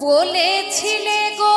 বলেছিলে গো